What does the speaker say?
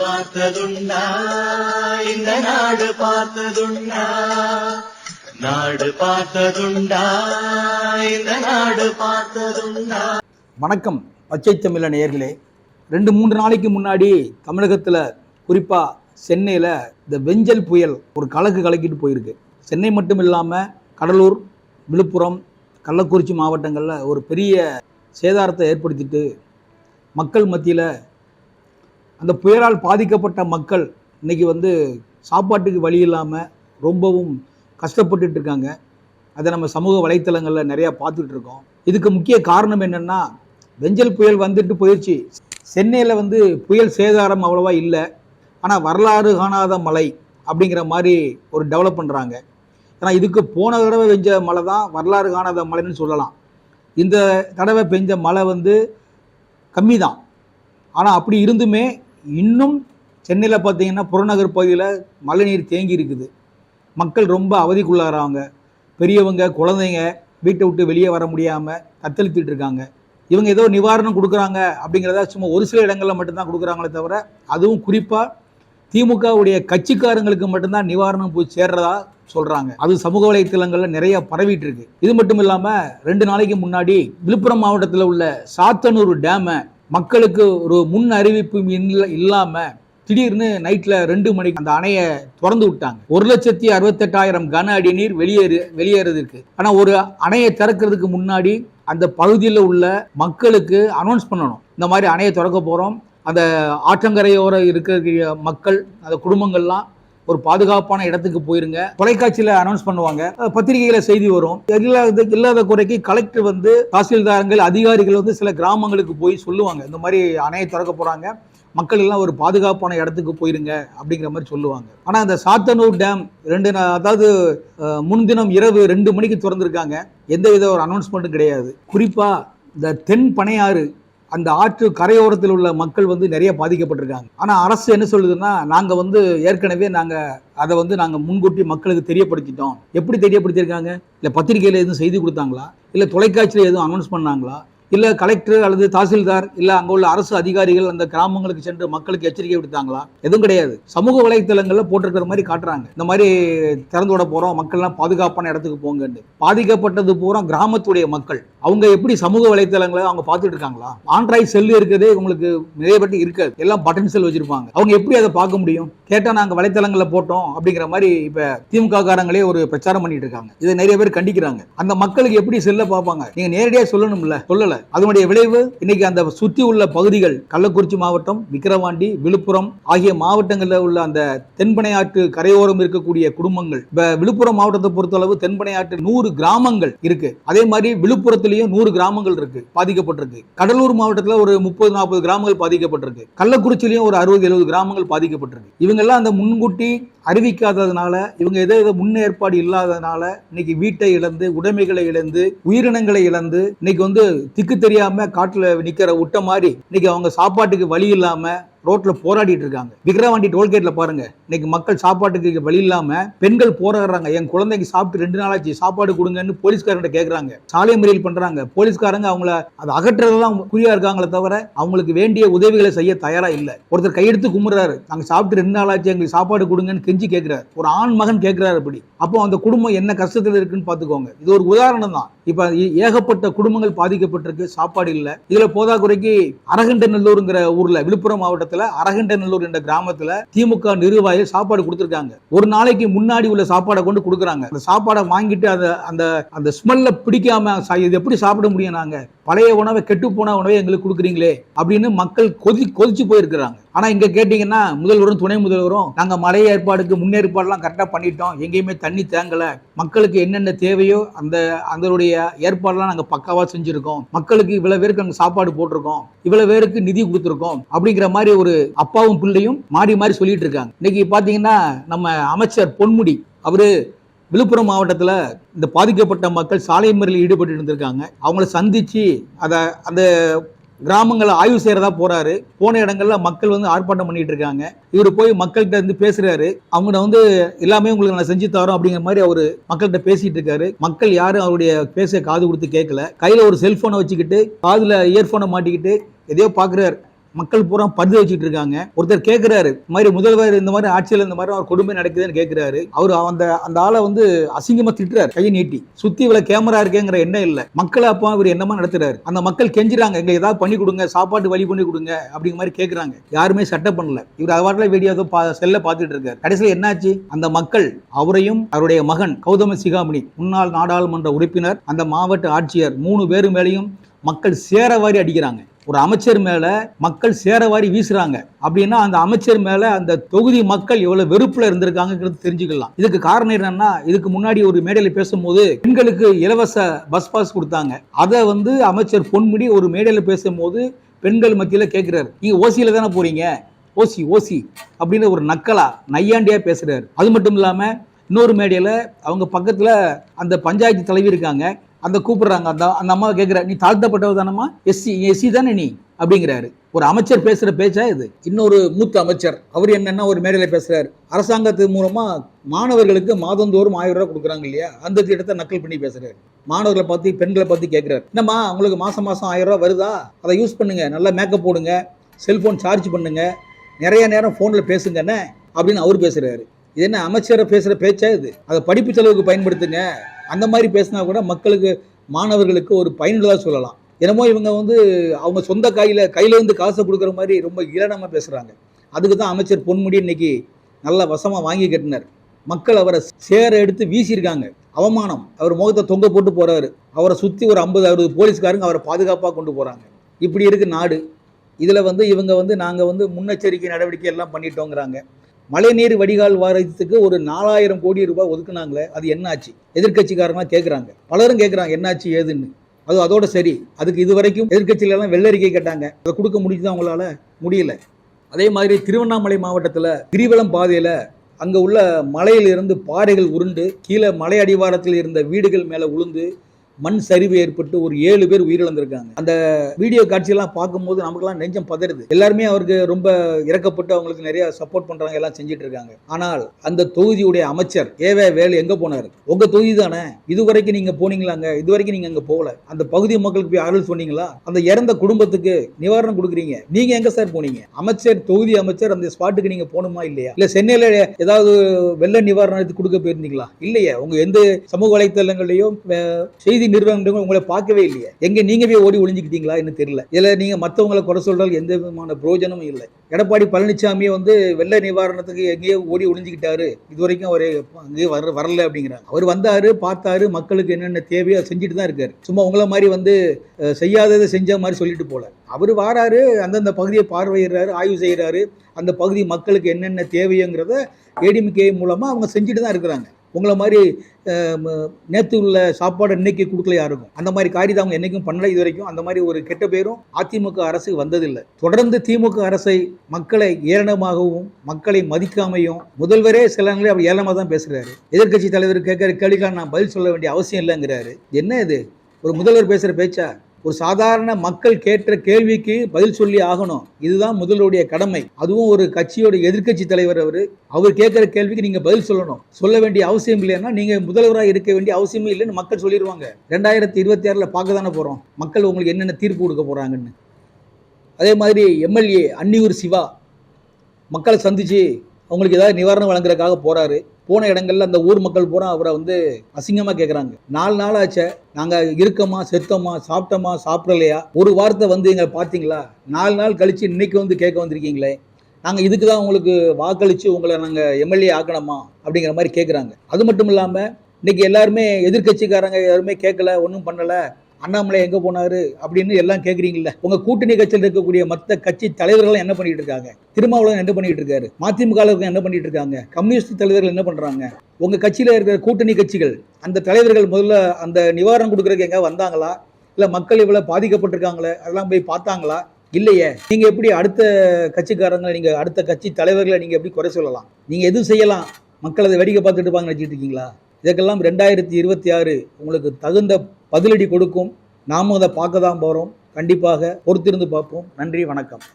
பார்த்ததுண்டா? இந்த நாடு பார்த்ததுண்டா? நாடு பார்த்ததுண்டா? இந்த நாடு பார்த்ததுண்டா? வணக்கம் பச்சை தமிழ நேயர்களே. ரெண்டு மூன்று நாளைக்கு முன்னாடி தமிழகத்தில் குறிப்பாக சென்னையில் இந்த வெஞ்சல் புயல் ஒரு கலக்கு கலக்கிட்டு போயிருக்கு. சென்னை மட்டும் இல்லாமல் கடலூர் விழுப்புரம் கள்ளக்குறிச்சி மாவட்டங்களில் ஒரு பெரிய சேதாரத்தை ஏற்படுத்திட்டு மக்கள் மத்தியில் அந்த புயலால் பாதிக்கப்பட்ட மக்கள் இன்றைக்கி வந்து சாப்பாட்டுக்கு வழி இல்லாமல் ரொம்பவும் கஷ்டப்பட்டுட்டு இருக்காங்க. அதை நம்ம சமூக வலைத்தளங்களில் நிறையா பார்த்துட்டு இருக்கோம். இதுக்கு முக்கிய காரணம் என்னென்னா வெஞ்சல் புயல் வந்துட்டு போயிடுச்சு சென்னையில் வந்து புயல் சேதாரம் அவ்வளோவா இல்லை. ஆனால் வரலாறு காணாத மழை அப்படிங்கிற மாதிரி ஒரு டெவலப் பண்ணுறாங்க ஏன்னா இதுக்கு போன தடவை பெஞ்ச மழை தான் வரலாறு காணாத மழைன்னு சொல்லலாம். இந்த தடவை பெஞ்ச மழை வந்து கம்மி தான் ஆனால் அப்படி இருந்துமே இன்னும் சென்னையில் பார்த்தீங்கன்னா புறநகர் பகுதியில் மழைநீர் தேங்கி இருக்குது. மக்கள் ரொம்ப அவதிக்குள்ளாகிறாங்க. பெரியவங்க குழந்தைங்க வீட்டை விட்டு வெளியே வர முடியாமல் தத்தளித்துட்டு இருக்காங்க. இவங்க ஏதோ நிவாரணம் கொடுக்குறாங்க அப்படிங்கிறத சும்மா ஒரு சில இடங்களில் மட்டும்தான் கொடுக்குறாங்களே தவிர அதுவும் குறிப்பாக திமுகவுடைய கட்சிக்காரங்களுக்கு மட்டும்தான் நிவாரணம் போய் சேர்றதா சொல்கிறாங்க அது சமூக வலைத்தளங்களில் நிறைய பரவிட்டு இருக்கு. இது மட்டும் இல்லாமல் ரெண்டு நாளைக்கு முன்னாடி விழுப்புரம் மாவட்டத்தில் உள்ள சாத்தனூர் டேமை மக்களுக்கு ஒரு முன் அறிவிப்பு இல்லாமல் திடீர்னு நைட்ல ரெண்டு மணிக்கு அந்த அணையை திறந்து விட்டாங்க. ஒரு லட்சத்தி அறுபத்தெட்டாயிரம் கன அடி நீர் வெளியேறு வெளியேறதுக்கு ஆனால் ஒரு அணையை திறக்கிறதுக்கு முன்னாடி அந்த பகுதியில் உள்ள மக்களுக்கு அனௌன்ஸ் பண்ணணும். இந்த மாதிரி அணையை திறக்க போகிறோம் அந்த ஆற்றங்கரையோர இருக்கிற மக்கள் அந்த குடும்பங்கள்லாம் ஒரு பாதுகாப்பான இடத்துக்கு போயிருங்க. தொலைக்காட்சியில் அனௌன்ஸ் பண்ணுவாங்க. அஹ் பத்திரிகையில செய்தி வரும். இல்லாத இல்லாத குறைக்கு கலெக்டர் வந்து தாசில்தாரங்கள் அதிகாரிகள் வந்து சில கிராமங்களுக்கு போய் சொல்லுவாங்க. இந்த மாதிரி அணையை திறக்க போறாங்க. மக்கள் எல்லாம் ஒரு பாதுகாப்பான இடத்துக்கு போயிருங்க அப்படிங்கிற மாதிரி சொல்லுவாங்க. ஆனால் அந்த சாத்தனூர் டேம் ரெண்டு அதாவது முன்தினம் இரவு ரெண்டு மணிக்கு திறந்துருக்காங்க. எந்த வித ஒரு அனௌன்ஸ்மெண்ட்டும் கிடையாது. குறிப்பாக இந்த தென் பனையாறு அந்த ஆற்று கரையோரத்தில் உள்ள மக்கள் வந்து நிறைய பாதிக்கப்பட்டிருக்காங்க. ஆனால் அரசு என்ன சொல்லுதுன்னா நாங்கள் வந்து ஏற்கனவே நாங்கள் அதை வந்து நாங்கள் முன்கூட்டி மக்களுக்கு தெரியப்படுத்திட்டோம். எப்படி தெரியப்படுத்தியிருக்காங்க? இல்லை பத்திரிகையில் எதுவும் செய்தி கொடுத்தாங்களா? இல்லை தொலைக்காட்சியில் எதுவும் அனௌன்ஸ் பண்ணாங்களா? இல்லை கலெக்டர் அல்லது தாசில்தார் இல்லை அங்கே உள்ள அரசு அதிகாரிகள் அந்த கிராமங்களுக்கு சென்று மக்களுக்கு எச்சரிக்கை விடுத்தாங்களா? எதுவும் கிடையாது. சமூக வலைத்தளங்களில் போட்டிருக்கிற மாதிரி காட்டுறாங்க. இந்த மாதிரி திறந்து விட போகிறோம் மக்கள்லாம் பாதுகாப்பான இடத்துக்கு போங்கன்னு பாதிக்கப்பட்டது பூரா கிராமத்துடைய மக்கள். அவங்க எப்படி சமூக வலைத்தளங்களை அவங்க பார்த்துட்டு இருக்காங்களா? ஆண்ட்ராய்ட் செல்லு இருக்கிறதே உங்களுக்கு நிறைய பேருக்கு இருக்காது. எல்லாம் பட்டன் செல் வச்சிருப்பாங்க. அவங்க எப்படி அதை பார்க்க முடியும்? கேட்டா நாங்க வலைத்தளங்களில் போட்டோம் அப்படிங்கிற மாதிரி இப்ப திமுக காரங்களே ஒரு பிரச்சாரம் பண்ணிட்டு இருக்காங்க. இதை நிறைய பேர் கண்டிக்கிறாங்க. அந்த மக்களுக்கு எப்படி செல்ல பார்ப்பாங்க? நீங்க நேரடியா சொல்லணும்ல. சொல்லல. அதனுடைய விளைவு இன்னைக்கு அந்த சுற்றி உள்ள பகுதிகள் கள்ளக்குறிச்சி மாவட்டம் விக்கிரவாண்டி விழுப்புரம் ஆகிய மாவட்டங்களில் உள்ள அந்த தென்பனையாற்று கரையோரம் இருக்கக்கூடிய குடும்பங்கள் விழுப்புரம் மாவட்டத்தை பொறுத்தளவு தென்பனையாற்று நூறு கிராமங்கள் இருக்கு. அதே மாதிரி விழுப்புரத்திலையும் நூறு கிராமங்கள் இருக்கு பாதிக்கப்பட்டிருக்கு. கடலூர் மாவட்டத்தில் ஒரு முப்பது நாற்பது கிராமங்கள் பாதிக்கப்பட்டிருக்கு. கள்ளக்குறிச்சிலையும் ஒரு அறுபது எழுபது கிராமங்கள் பாதிக்கப்பட்டிருக்கு. இவங்கெல்லாம் அந்த முன்கூட்டி அறிவிக்காததுனால இவங்க எதோ எதோ முன்னேற்பாடு இல்லாததுனால இன்னைக்கு வீட்டை இழந்து உடைமைகளை இழந்து உயிரினங்களை இழந்து இன்னைக்கு வந்து திக்கு தெரியாம காட்டுல நிக்கிற விட்ட மாதிரி இன்னைக்கு அவங்க சாப்பாட்டுக்கு வழி இல்லாம ரோட்ல போராடிட்டு இருக்காங்க. விக்ரவாண்டி டோல்கேட்ல பாருங்க. இன்னைக்கு மக்கள் சாப்பாட்டுக்கு வழி இல்லாம பெண்கள் போராடுறாங்க. என் குழந்தைக்கு சாப்பிட்டு ரெண்டு நாளாச்சு சாப்பாடு கொடுங்கன்னு போலீஸ்காரங்க கேக்குறாங்க. சாலை மறியல் பண்றாங்க. போலீஸ்காரங்க அவங்கள அதை அகற்றுறதுதான் குறியா இருக்காங்களே தவிர அவங்களுக்கு வேண்டிய உதவிகளை செய்ய தயாரா இல்ல. ஒருத்தர் கையெடுத்து கும்பிடுறாரு. நாங்க சாப்பிட்டு ரெண்டு நாளாச்சு எங்களுக்கு சாப்பாடு கொடுங்கன்னு கெஞ்சி கேட்கிறாரு ஒரு ஆண் மகன் கேட்கிறாரு அப்படி அப்போ அந்த குடும்பம் என்ன கஷ்டத்துல இருக்குன்னு பாத்துக்கோங்க இது ஒரு உதாரணம் தான் இப்ப ஏகப்பட்ட குடும்பங்கள் பாதிக்கப்பட்டிருக்கு சாப்பாடு இல்லை. இதுல போதாக்குறைக்கு அரகண்டநல்லூருங்கிற ஊர்ல விழுப்புரம் மாவட்டத்துல அரகண்டநல்லூர் என்ற கிராமத்துல திமுக நிர்வாகிகள் சாப்பாடு கொடுத்துருக்காங்க. ஒரு நாளைக்கு முன்னாடி உள்ள சாப்பாடை கொண்டு கொடுக்குறாங்க. அந்த சாப்பாடை வாங்கிட்டு அந்த அந்த அந்த ஸ்மெல்ல பிடிக்காம இது எப்படி சாப்பிட முடியும் நாங்க? பழைய உணவை கெட்டு போன உணவை எங்களுக்கு கொடுக்குறீங்களே அப்படின்னு மக்கள் கொதி கொதிச்சு போயிருக்கிறாங்க. ஆனால் இங்கே கேட்டிங்கன்னா முதல்வரும் துணை முதல்வரும் நாங்கள் மழை ஏற்பாடுக்கு முன்னேற்பாடுலாம் கரெக்டாக பண்ணிட்டோம். எங்கேயுமே தண்ணி தேங்கலை. மக்களுக்கு என்னென்ன தேவையோ அந்த அதனுடைய ஏற்பாடுலாம் நாங்கள் பக்காவாக செஞ்சுருக்கோம். மக்களுக்கு இவ்வளோ பேருக்கு அங்கே சாப்பாடு போட்டிருக்கோம். இவ்வளோ பேருக்கு நிதி கொடுத்துருக்கோம். அப்படிங்கிற மாதிரி ஒரு அப்பாவும் பிள்ளையும் மாறி மாறி சொல்லிட்டு இருக்காங்க இன்னைக்கு பார்த்தீங்கன்னா நம்ம அமைச்சர் பொன்முடி அவர் விழுப்புரம் மாவட்டத்தில் இந்த பாதிக்கப்பட்ட மக்கள் சாலை மறியலில் ஈடுபட்டு இருந்திருக்காங்க. அவங்கள சந்திச்சு அதை அந்த கிராமங்களை ஆய்வு செய்யறதா போறாரு. போன இடங்கள்ல மக்கள் வந்து ஆர்ப்பாட்டம் பண்ணிட்டு இருக்காங்க. இவர் போய் மக்கள்கிட்ட இருந்து பேசுறாரு. அவங்கள்ட்ட வந்து எல்லாமே உங்களுக்கு நான் செஞ்சு தரோம் அப்படிங்கிற மாதிரி அவரு மக்கள்கிட்ட பேசிட்டு இருக்காரு. மக்கள் யாரும் அவருடைய பேச காது கொடுத்து கேட்கல கையில ஒரு செல்போனை வச்சுக்கிட்டு காதுல இயர்போனை மாட்டிக்கிட்டு எதையோ பாக்குறாரு. மக்கள் பூரா பரிந்து வச்சுட்டு இருக்காங்க. ஒருத்தர் கேட்கிறாரு மாதிரி முதல்வர் இந்த மாதிரி ஆட்சியில் இந்த மாதிரி ஒரு கொடுமை நடக்குதுன்னு கேட்கிறாரு அவர் அந்த அந்த ஆளை வந்து அசிங்கமா திட்டுறாரு கையை நீட்டி. சுத்தி இவ்வளவு கேமரா இருக்கேங்கிற எண்ணம் இல்ல. மக்களை அப்பா இவர் என்னமா நடத்துறாரு? அந்த மக்கள் கெஞ்சுறாங்க எங்க ஏதாவது பண்ணி கொடுங்க சாப்பாட்டு வழி பண்ணி கொடுங்க அப்படிங்கிற மாதிரி கேட்கிறாங்க யாருமே சட்டம் பண்ணல. இவர் அவாட்டில் வீடியோ செல்ல பார்த்துட்டு இருக்காரு. கடைசியில் என்னாச்சு? அந்த மக்கள் அவரையும் அவருடைய மகன் கௌதம சிகாமணி முன்னாள் நாடாளுமன்ற உறுப்பினர் அந்த மாவட்ட ஆட்சியர் மூணு பேரு மேலையும் மக்கள் சேரவாரி அடிக்கிறாங்க. ஒரு அமைச்சர் மேல மக்கள் சேரவாரி வீசுறாங்க. அப்படின்னா அந்த அமைச்சர் மேல அந்த தொகுதி மக்கள் எவ்வளவு வெறுப்புல இருந்திருக்காங்கிறது தெரிஞ்சுக்கலாம். இதுக்கு காரணம் என்னன்னா இதுக்கு முன்னாடி ஒரு மேடையில பேசும்போது பெண்களுக்கு இலவச பஸ் பாஸ் கொடுத்தாங்க. அதை வந்து அமைச்சர் பொன்முடி ஒரு மேடையில பேசும்போது பெண்கள் மத்தியில கேட்கிறாரு நீங்க ஓசியில தானே போறீங்க? ஓசி ஓசி அப்படின்னு ஒரு நக்கலா நையாண்டியா பேசுறாரு. அது மட்டும் இல்லாம இன்னொரு மேடையில் அவங்க பக்கத்தில் அந்த பஞ்சாயத்து தலைவி இருக்காங்க. அந்த கூப்பிடுறாங்க. அந்த அந்த அம்மா கேட்குற நீ தாழ்த்தப்பட்டவர் தானம்மா? எஸ்சி எஸ்சி தானே நீ? அப்படிங்கிறாரு. ஒரு அமைச்சர் பேசுகிற பேச்சா இது? இன்னொரு மூத்த அமைச்சர். அவர் என்னென்னா ஒரு மேடையில் பேசுகிறாரு அரசாங்கத்து மூலமா மாணவர்களுக்கு மாதந்தோறும் ஆயிரம் ரூபாய் கொடுக்குறாங்க இல்லையா? அந்த திட்டத்தை நக்கல் பண்ணி பேசுகிறாரு மாணவர்களை பார்த்து பெண்களை பற்றி கேட்குறாரு என்னம்மா உங்களுக்கு மாதம் மாதம் ஆயிரம் ரூபா வருதா? அதை யூஸ் பண்ணுங்க. நல்லா மேக்கப் போடுங்க. செல்ஃபோன் சார்ஜ் பண்ணுங்க. நிறைய நேரம் ஃபோனில் பேசுங்கண்ணே அப்படின்னு அவர் பேசுகிறாரு இது என்ன அமைச்சரை பேசுகிற பேச்சா இது? அதை படிப்பு செலவுக்கு பயன்படுத்துங்க. அந்த மாதிரி பேசினா கூட மக்களுக்கு மாணவர்களுக்கு ஒரு பயனுள்ளதாக சொல்லலாம். என்னமோ இவங்க வந்து அவங்க சொந்த கையில் கையிலேருந்து காசை கொடுக்குற மாதிரி ரொம்ப இளனமாக பேசுகிறாங்க அதுக்கு தான் அமைச்சர் பொன்முடி இன்னைக்கு நல்ல வசமாக வாங்கி கட்டினார். மக்கள் அவரை சேர எடுத்து வீசியிருக்காங்க. அவமானம். அவர் முகத்தை தொங்க போட்டு போகிறாரு அவரை சுற்றி ஒரு ஐம்பது அறுபது போலீஸ்காரங்க அவரை பாதுகாப்பாக கொண்டு போகிறாங்க இப்படி இருக்குது நாடு. இதில் வந்து இவங்க வந்து நாங்கள் வந்து முன்னெச்சரிக்கை நடவடிக்கை எல்லாம் பண்ணிட்டோங்கிறாங்க. மழைநீர் வடிகால் வாரியத்துக்கு ஒரு நாலாயிரம் கோடி ரூபாய் ஒதுக்குனாங்களே அது என்னாச்சு? எதிர்கட்சிக்காரங்களாம் கேட்குறாங்க பலரும் கேட்குறாங்க என்னாச்சு ஏதுன்னு. அது அதோட சரி. அதுக்கு இது வரைக்கும் எதிர்கட்சியிலலாம் வெள்ளரிக்கை கேட்டாங்க. அதை கொடுக்க முடிஞ்சுதான் அவங்களால முடியல. அதே மாதிரி திருவண்ணாமலை மாவட்டத்தில் கிரிவலம் பாதையில் அங்கே உள்ள மலையிலிருந்து பாறைகள் உருண்டு கீழே மலை அடிவாரத்தில் இருந்த வீடுகள் மேலே உளுந்து மண் சரிவு ஏற்பட்டு ஒரு ஏழு பேர் உயிரிழந்திருக்காங்க. அந்த வீடியோ காட்சியெல்லாம் பார்க்கும்போது நமக்குலாம் நெஞ்சம் பதறுது. எல்லாருமே அவருக்கு ரொம்ப இறக்கப்பட்டு அவங்களுக்கு நிறைய சப்போர்ட் பண்றாங்க எல்லாம் செஞ்சுட்டு இருக்காங்க ஆனால் அந்த தொகுதியுடைய அமைச்சர் ஏவே வேலு எங்க போனாரு? உங்க தொகுதி தானே. இதுவரைக்கும் நீங்க போனீங்களாங்க? இதுவரைக்கும் நீங்க அங்க போகல. அந்த பகுதி மக்களுக்கு போய் அருள் சொன்னீங்களா? அந்த இறந்த குடும்பத்துக்கு நிவாரணம் கொடுக்குறீங்க. நீங்க எங்க சார் போனீங்க? அமைச்சர் தொகுதி அமைச்சர் அந்த ஸ்பாட்டுக்கு நீங்க போகணுமா இல்லையா? இல்ல சென்னையில ஏதாவது வெள்ள நிவாரணத்துக்கு கொடுக்க போயிருந்தீங்களா? இல்லையா. உங்க எந்த சமூக வலைத்தளங்களையும் செய்தி செய்தி நிறுவனங்களும் உங்களை பார்க்கவே இல்லையே. எங்க நீங்க போய் ஓடி ஒளிஞ்சுக்கிட்டீங்களா என்ன தெரியல. இதுல நீங்க மத்தவங்களை குறை சொல்றது எந்த விதமான பிரயோஜனமும் இல்லை. எடப்பாடி பழனிசாமி வந்து வெள்ள நிவாரணத்துக்கு எங்கேயோ ஓடி ஒளிஞ்சுக்கிட்டாரு. இது வரைக்கும் அவர் அங்கேயே வர வரல அப்படிங்கிறாங்க அவர் வந்தாரு பார்த்தாரு மக்களுக்கு என்னென்ன தேவையோ செஞ்சுட்டு தான் இருக்காரு. சும்மா உங்களை மாதிரி வந்து செய்யாததை செஞ்ச மாதிரி சொல்லிட்டு போல. அவர் வாராரு அந்தந்த பகுதியை பார்வையிடுறாரு ஆய்வு செய்கிறாரு அந்த பகுதி மக்களுக்கு என்னென்ன தேவையோங்கிறத ஏடிஎம்கே மூலமாக அவங்க செஞ்சுட்டு தான் இருக்கிறாங்க. உங்களை மாதிரி நேற்று உள்ள சாப்பாடு இன்னைக்கு கொடுக்கல யாருக்கும் அந்த மாதிரி காரியத்தை அவங்க என்றைக்கும் பண்ணல இது வரைக்கும். அந்த மாதிரி ஒரு கெட்ட பேரும் அதிமுக அரசு வந்ததில்லை. தொடர்ந்து திமுக அரசை மக்களை ஏளனமாகவும் மக்களை மதிக்காமையும் முதல்வரே சில நேரங்களில் அவர் ஏளனமாக தான் பேசுகிறாரு எதிர்க்கட்சி தலைவர் கேட்குற கேள்விக்கான நான் பதில் சொல்ல வேண்டிய அவசியம் இல்லைங்கிறாரு. என்ன இது? ஒரு முதல்வர் பேசுகிற பேச்சா? ஒரு சாதாரண மக்கள் கேட்ட கேள்விக்கு பதில் சொல்லி ஆகணும். இதுதான் முதல்வருடைய கடமை. அதுவும் ஒரு கட்சியோட எதிர்க்கட்சி தலைவர் அவர். அவர் கேட்குற கேள்விக்கு நீங்க பதில் சொல்லணும். சொல்ல வேண்டிய அவசியம் இல்லைன்னா நீங்க முதல்வராக இருக்க வேண்டிய அவசியமே இல்லைன்னு மக்கள் சொல்லிடுவாங்க ரெண்டாயிரத்தி இருபத்தி ஆறில் பார்க்க தானே போறோம். மக்கள் உங்களுக்கு என்னென்ன தீர்ப்பு கொடுக்க போறாங்கன்னு. அதே மாதிரி எம்எல்ஏ அன்னியூர் சிவா மக்களை சந்திச்சு அவங்களுக்கு ஏதாவது நிவாரணம் வழங்குறதுக்காக போறாரு. போன இடங்கள்ல அந்த ஊர் மக்கள் பூரா அவரை வந்து அசிங்கமா கேட்குறாங்க நாலு நாள் ஆச்ச. நாங்க இருக்கமா செத்தோமா சாப்பிட்டோமா சாப்பிடலையா? ஒரு வார்த்தை வந்து எங்களை பார்த்தீங்களா? நாலு நாள் கழிச்சு இன்னைக்கு வந்து கேட்க வந்திருக்கீங்களே? நாங்க இதுக்கு தான் உங்களுக்கு வாக்களிச்சு உங்களை நாங்க எம்எல்ஏ ஆக்கணுமா? அப்படிங்கிற மாதிரி கேட்குறாங்க அது மட்டும் இல்லாம இன்னைக்கு எல்லாருமே எதிர்க்கட்சிக்காரங்க யாருமே கேட்கல ஒன்றும் பண்ணலை. அண்ணாமலை எங்கே போனாரு அப்படின்னு எல்லாம் கேக்குறீங்கல்ல. உங்கள் கூட்டணி கட்சியில் இருக்கக்கூடிய மற்ற கட்சி தலைவர்கள் என்ன பண்ணிட்டு இருக்காங்க? திருமாவளவன் என்ன பண்ணிட்டு இருக்காரு? மதிமுக என்ன பண்ணிட்டு இருக்காங்க? கம்யூனிஸ்ட் தலைவர்கள் என்ன பண்ணுறாங்க உங்கள் கட்சியில் இருக்கிற கூட்டணி கட்சிகள் அந்த தலைவர்கள் முதல்ல அந்த நிவாரணம் கொடுக்குறதுக்கு எங்கே வந்தாங்களா? இல்லை மக்கள் இவ்வளோ பாதிக்கப்பட்டிருக்காங்களே அதெல்லாம் போய் பார்த்தாங்களா? இல்லையே. நீங்கள் எப்படி அடுத்த கட்சிக்காரங்களை நீங்கள் அடுத்த கட்சி தலைவர்களை நீங்கள் எப்படி குறை சொல்லலாம்? நீங்கள் எதுவும் செய்யலாம்? மக்கள் அதை வேடிக்கை பார்த்துட்டு இருப்பாங்க நினச்சிட்டு இருக்கீங்களா? இதுக்கெல்லாம் ரெண்டாயிரத்தி இருபத்தி ஆறு உங்களுக்கு தகுந்த பதிலடி கொடுக்கும். நாமும் அதை பார்க்க தான் போகிறோம் கண்டிப்பாக பொறுத்திருந்து பார்ப்போம். நன்றி வணக்கம்.